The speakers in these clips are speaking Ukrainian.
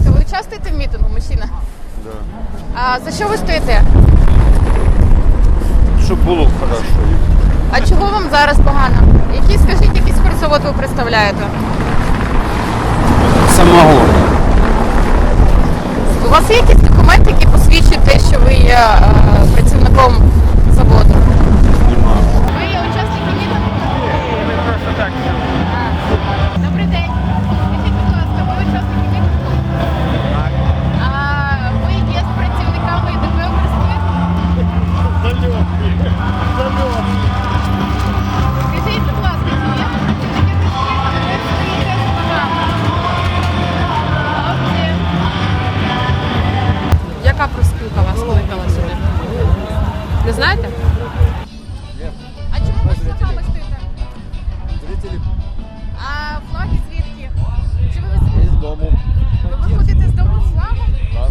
участвуєте в мітингу, мужчина? Да. А за що ви стоїте? Щоб було хорошо. А чого вам зараз погано? Який, скажіть, який спиртзавод ви представляєте? Самого. У вас є якісь документи, які посвідчують те, що ви є е, працівником Не знаєте? А чому ви з ногами стоїте? Зрители А флаги звідки? Чи ви, из дому. ви виходите з дому з флагом? Да.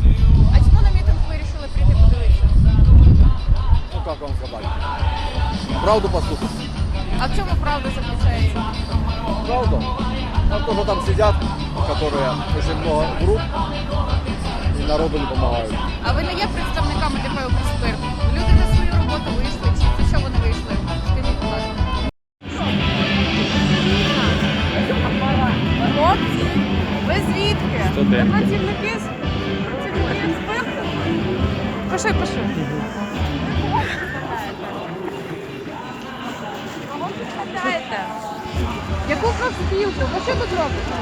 А чому на мітинг вирішили прийти подивитися? Ну как вам сказать? Правду послушать. А в чому правда заключається? Правду? А то, что там сидят, которые очень много врут и народу не помогают. А ви не є представниками ДП «Укрспирт»? Ви звідки? Ви працівники з працівники? Пиши, пиши. Кого ви представляєте? Яку профспілку? Ви що тут робите?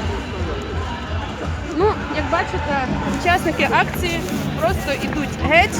Ну, як бачите, учасники акції просто йдуть геть.